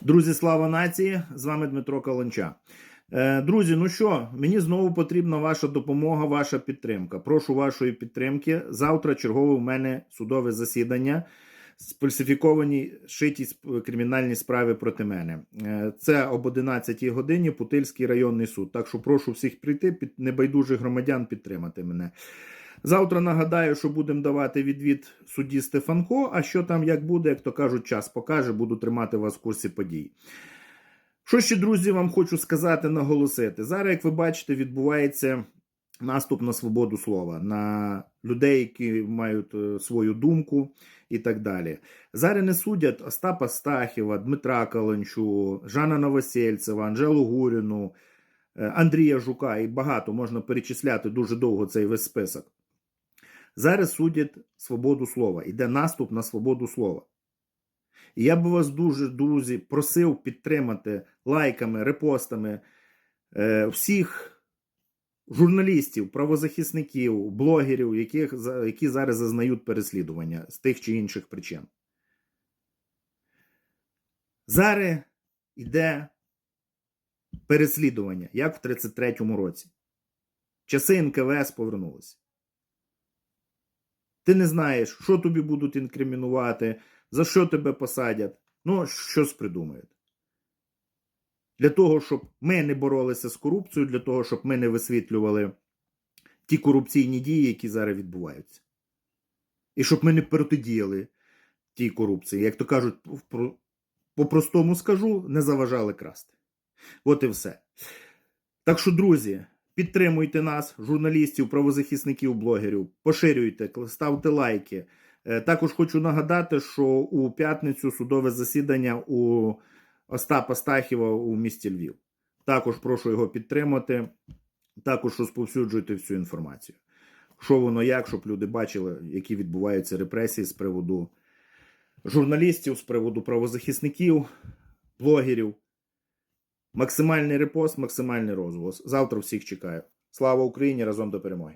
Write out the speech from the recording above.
Друзі, слава нації! З вами Дмитро Каланча. Е, Друзі, ну що, мені знову потрібна ваша допомога, ваша підтримка. Прошу вашої підтримки. Завтра чергове у мене судове засідання. Сфальсифіковані шиті кримінальні справи проти мене. Е, Це об 11 годині Путильський районний суд. Так що прошу всіх прийти, під небайдужих громадян підтримати мене. Завтра нагадаю, що будемо давати відвід судді Стефанко. А що там як буде, як то кажуть, час покаже, буду тримати вас в курсі подій. Що ще, друзі, вам хочу сказати, наголосити. Зараз, як ви бачите, відбувається наступ на свободу слова, на людей, які мають е, свою думку і так далі. Зараз не судять Остапа Стахіва, Дмитра Каланчу, Жана Новосельцева, Анжелу Гуріну, е, Андрія Жука і багато можна перечисляти дуже довго цей весь список. Зараз судять свободу слова. Іде наступ на свободу слова. І я би вас дуже, друзі, просив підтримати лайками, репостами е, всіх журналістів, правозахисників, блогерів, яких, які зараз зазнають переслідування з тих чи інших причин. Зараз йде переслідування, як в 33-му році. Часи НКВС повернулися. Ти не знаєш, що тобі будуть інкримінувати, за що тебе посадять. Ну, щось придумають. Для того, щоб ми не боролися з корупцією, для того, щоб ми не висвітлювали ті корупційні дії, які зараз відбуваються. І щоб ми не протидіяли тій корупції. Як то кажуть, по-простому скажу, не заважали красти. От і все. Так що, друзі, підтримуйте нас, журналістів, правозахисників, блогерів, поширюйте, ставте лайки. Е, Також хочу нагадати, що у п'ятницю судове засідання у Остапа Стахіва у місті Львів. Також прошу його підтримати. Також розповсюджуйте всю інформацію. Що воно як, щоб люди бачили, які відбуваються репресії з приводу журналістів, з приводу правозахисників, блогерів. Максимальний репост, максимальний розголос. Завтра всіх чекаю. Слава Україні! Разом до перемоги!